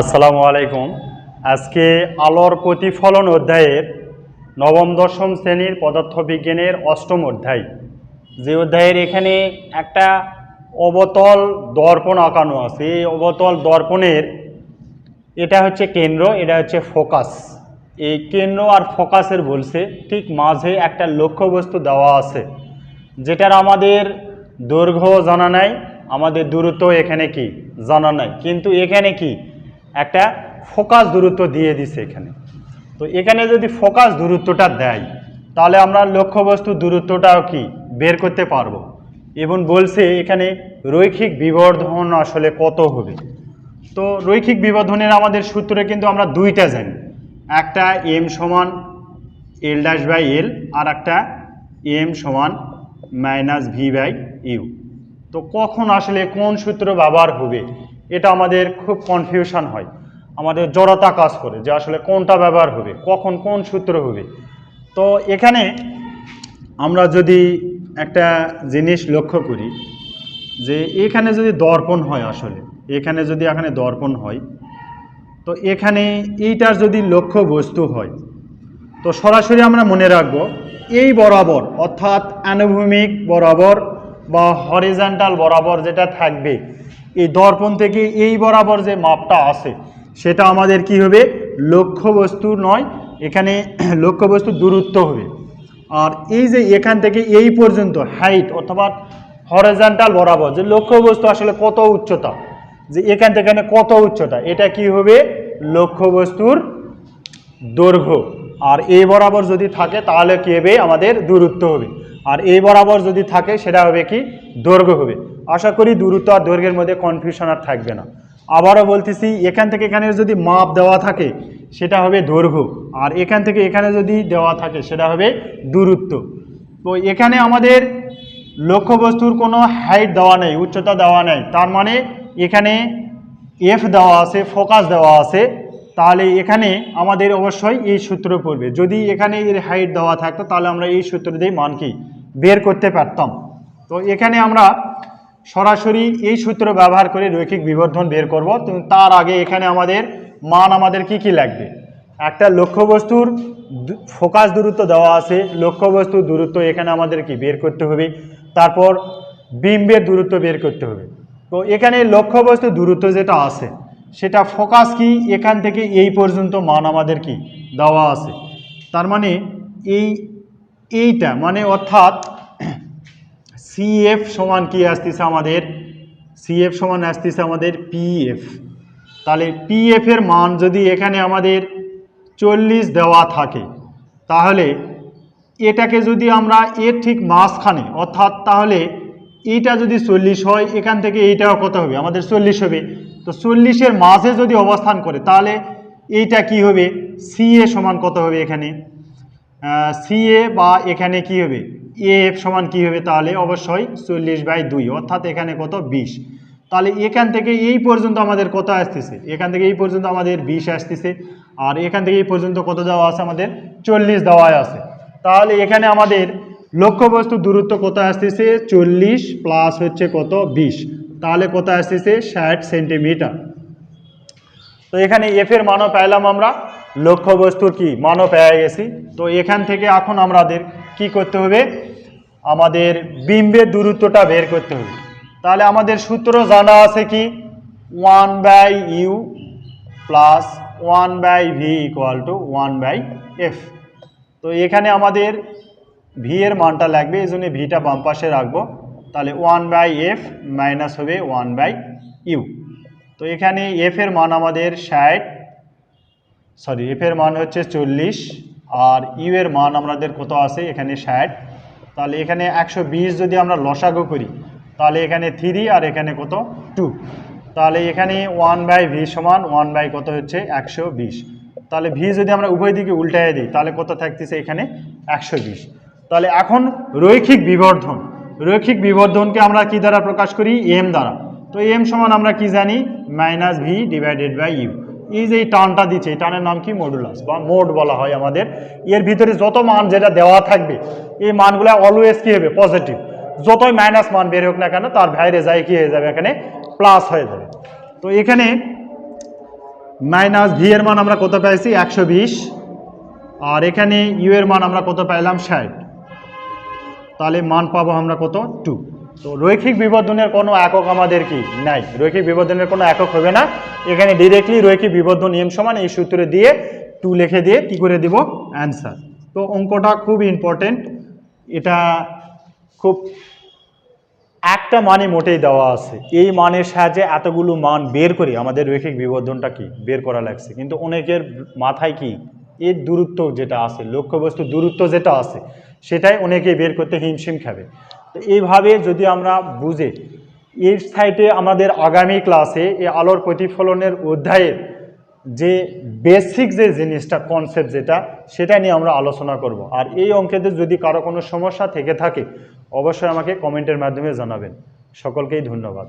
আসসালামু আলাইকুম। আজকে আলোর প্রতিফলন অধ্যায়ের নবম, দশম শ্রেণির পদার্থবিজ্ঞানের অষ্টম অধ্যায়। যে অধ্যায়ের এখানে একটা অবতল দর্পণ আঁকানো আছে। এই অবতল দর্পণের এটা হচ্ছে কেন্দ্র, এটা হচ্ছে ফোকাস। এই কেন্দ্র আর ফোকাসের বলছে, ঠিক মাঝে একটা লক্ষ্যবস্তু দেওয়া আছে, যেটার আমাদের দৈর্ঘ্য জানা নাই, আমাদের দূরত্ব এখানে কি? জানা নাই। কিন্তু এখানে কি? একটা ফোকাস দূরত্ব দিয়ে দিছে এখানে। তো এখানে যদি ফোকাস দূরত্বটা দেয়, তাহলে আমরা লক্ষ্যবস্তুর দূরত্বটাও কি বের করতে পারব? এবং বলছে এখানে রৈখিক বিবর্ধন আসলে কত হবে? তো রৈখিক বিবর্ধনের আমাদের সূত্রে কিন্তু আমরা দুইটা জানি। একটা এম সমান এল ড্যাশ বাই এল আর একটা এম সমান মাইনাস ভি বাই ইউ তো কখন আসলে কোন সূত্র ব্যবহার হবে? এটা আমাদের খুব কনফিউশন হয়। আমাদের জড়তা কাজ করে যে আসলে কোনটা ব্যবহার হবে, কখন কোন সূত্র হবে। তো এখানে আমরা যদি একটা জিনিস লক্ষ্য করি যে এখানে যদি দর্পণ হয় আসলে, এখানে যদি এখানে দর্পণ হয়, তো এখানে এইটার যদি লক্ষ্য বস্তু হয়, তো সরাসরি আমরা মনে রাখব এই বরাবর, অর্থাৎ আনুভূমিক বরাবর বা হরিজেন্টাল বরাবর যেটা থাকবে এই দর্পণ থেকে এই বরাবর যে মাপটা আছে, সেটা আমাদের কি হবে? লক্ষ্যবস্তু নয়, এখানে লক্ষ্যবস্তুর দূরত্ব হবে। আর এই যে এখান থেকে এই পর্যন্ত হাইট অথবা হরিজেন্টাল বরাবর, যে লক্ষ্যবস্তু আসলে কত উচ্চতা, যে এখান থেকে এখানে কত উচ্চতা, এটা কি হবে? লক্ষ্যবস্তুর দৈর্ঘ্য। আর এই বরাবর যদি থাকে, তাহলে কি হবে? আমাদের দূরত্ব হবে। আর এই বরাবর যদি থাকে, সেটা হবে কি? দৈর্ঘ্য হবে। আশা করি দূরত্ব আর দৈর্ঘ্যের মধ্যে কনফিউশন আর থাকবে না। আবারও বলতেছি, এখান থেকে এখানে যদি মাপ দেওয়া থাকে, সেটা হবে দৈর্ঘ্য। আর এখান থেকে এখানে যদি দেওয়া থাকে, সেটা হবে দূরত্ব। তো এখানে আমাদের লক্ষ্যবস্তুর কোনো হাইট দেওয়া নেই, উচ্চতা দেওয়া নেই। তার মানে এখানে এফ দেওয়া আছে ফোকাস দেওয়া আছে। তাহলে এখানে আমাদের অবশ্যই এই সূত্র পড়বে। যদি এখানে এর হাইট দেওয়া থাকতো, তাহলে আমরা এই সূত্র দিয়ে মান কি? বের করতে পারতাম। তো এখানে আমরা সরাসরি এই সূত্র ব্যবহার করে রৈখিক বিবর্ধন বের করব। তার আগে এখানে আমাদের মান আমাদের কি কি লাগবে? একটা লক্ষ্যবস্তুর ফোকাস দূরত্ব দেওয়া আছে। লক্ষ্যবস্তুর দূরত্ব এখানে আমাদের কি বের করতে হবে। তারপর বিম্বের দূরত্ব বের করতে হবে। তো এখানে লক্ষ্যবস্তু দূরত্ব যেটা আছে, সেটা ফোকাস কি? এখান থেকে এই পর্যন্ত মান আমাদের কি? দেওয়া আছে। তার মানে এই, এইটা মানে অর্থাৎ সিএফ সমান কি আসতেছে আমাদের? সিএফ সমান আসতেছে আমাদের পিএফ তাহলে পিএফ এর মান যদি এখানে আমাদের চল্লিশ দেওয়া থাকে, তাহলে এটাকে যদি আমরা এর ঠিক মাঝখানে, অর্থাৎ তাহলে এইটা যদি চল্লিশ হয়, এখান থেকে এইটাও কত হবে? আমাদের চল্লিশ হবে। তো চল্লিশের মাঝে যদি অবস্থান করে, তাহলে এইটা কি হবে? সিএ সমান কত হবে এখানে? সিএ বা এখানে কি হবে? এফ সমান কি হবে তাহলে? অবশ্যই চল্লিশ বাই দুই, অর্থাৎ এখানে কত? বিশ। তাহলে এখান থেকে এই পর্যন্ত আমাদের কত আসতেছে? এখান থেকে এই পর্যন্ত আমাদের বিশ আসতেছে। আর এখান থেকে এই পর্যন্ত কত দেওয়া আছে? আমাদের চল্লিশ দেওয়া আছে। তাহলে এখানে আমাদের লক্ষ্যবস্তু দূরত্ব কত আসতেছে? চল্লিশ প্লাস হচ্ছে কত? বিশ। তাহলে কত আসতেছে? ষাট সেন্টিমিটার। তো এখানে এফ এর মানও পেলাম আমরা। লক্ষ্যবস্তুর কি? মানও পেয়ে গেছি। তো এখান থেকে এখন আমাদের কি করতে হবে? আমাদের বিম্বের দূরত্বটা বের করতে হবে। তাহলে আমাদের সূত্র জানা আছে কি? One by u plus one by v equal to one by f তো এখানে আমাদের ভি এর মানটা লাগবে, এই জন্য ভিটা বাম পাশে রাখব। তাহলে ওয়ান বাই এফ মাইনাস হবে ওয়ান বাই ইউ তো এখানে এফ এর মান আমাদের ষাট সরি এফ এর মান হচ্ছে চল্লিশ। আর ইউ এর মান আমাদের কত আছে? এখানে ষাট। তাহলে এখানে একশো বিশ যদি আমরা লসাগো করি, তাহলে এখানে থ্রি আর এখানে কত? টু তাহলে এখানে ওয়ান বাই ভি সমান ওয়ান বাই কত হচ্ছে? একশো বিশ। তাহলে ভি যদি আমরা উভয় দিকে উল্টায় দিই, তাহলে কত থাকতেছে এখানে? একশো বিশ। তাহলে এখন রৈখিক বিবর্ধন। রৈখিক বিবর্ধনকে আমরা কি দ্বারা প্রকাশ করি? এম দ্বারা। তো এম সমান আমরা কি জানি? Minus v divided by u এই যে এই টানটা দিচ্ছে, এই টানের নাম কি? মডুলাস বা মোড বলা হয় আমাদের। এর ভিতরে যত মান যেটা দেওয়া থাকবে, এই মানগুলো অলওয়েজ কী হবে? পজিটিভ যতই মাইনাস মান বের হোক না কেন, তার বাইরে যায় কী হয়ে যাবে? এখানে প্লাস হয়ে যাবে। তো এখানে মাইনাস ভি এর মান আমরা কত পাইছি? একশো আর এখানে ইউ এর মান আমরা কত পাইলাম? ষাট। তাহলে মান পাবো আমরা কত? টু তো রৈখিক বিবর্ধনের কোনো একক আমাদের কি? নাই। রৈখিক বিবর্ধনের কোনো একক হবে না। এখানে ডিরেক্টলি রৈখিক বিবর্ধন নিয়ম সমান এই সূত্রে দিয়ে টু লিখে দিয়ে কি করে দিব? অ্যান্সার তো অঙ্কটা খুব ইম্পর্টেন্ট এটা খুব একটা মানে মোটেই দেওয়া আছে। এই মানের সাহায্যে এতগুলো মান বের করে আমাদের রৈখিক বিবর্ধনটা কি? বের করা লাগছে। কিন্তু অনেকের মাথায় কি? এর দূরত্ব যেটা আছে, লক্ষ্যবস্তু দূরত্ব যেটা আছে, সেটাই অনেকে বের করতে হিমশিম খাবে। তো এইভাবে যদি আমরা বুঝে, এর সাইডে আমাদের আগামী ক্লাসে এই আলোর প্রতিফলনের অধ্যায়ের যে বেসিক যে জিনিসটা কনসেপ্ট যেটা, সেটা নিয়ে আমরা আলোচনা করব। আর এই অঙ্কেতে যদি কারও কোনো সমস্যা থেকে থাকে, অবশ্যই আমাকে কমেন্টের মাধ্যমে জানাবেন। সকলকেই ধন্যবাদ।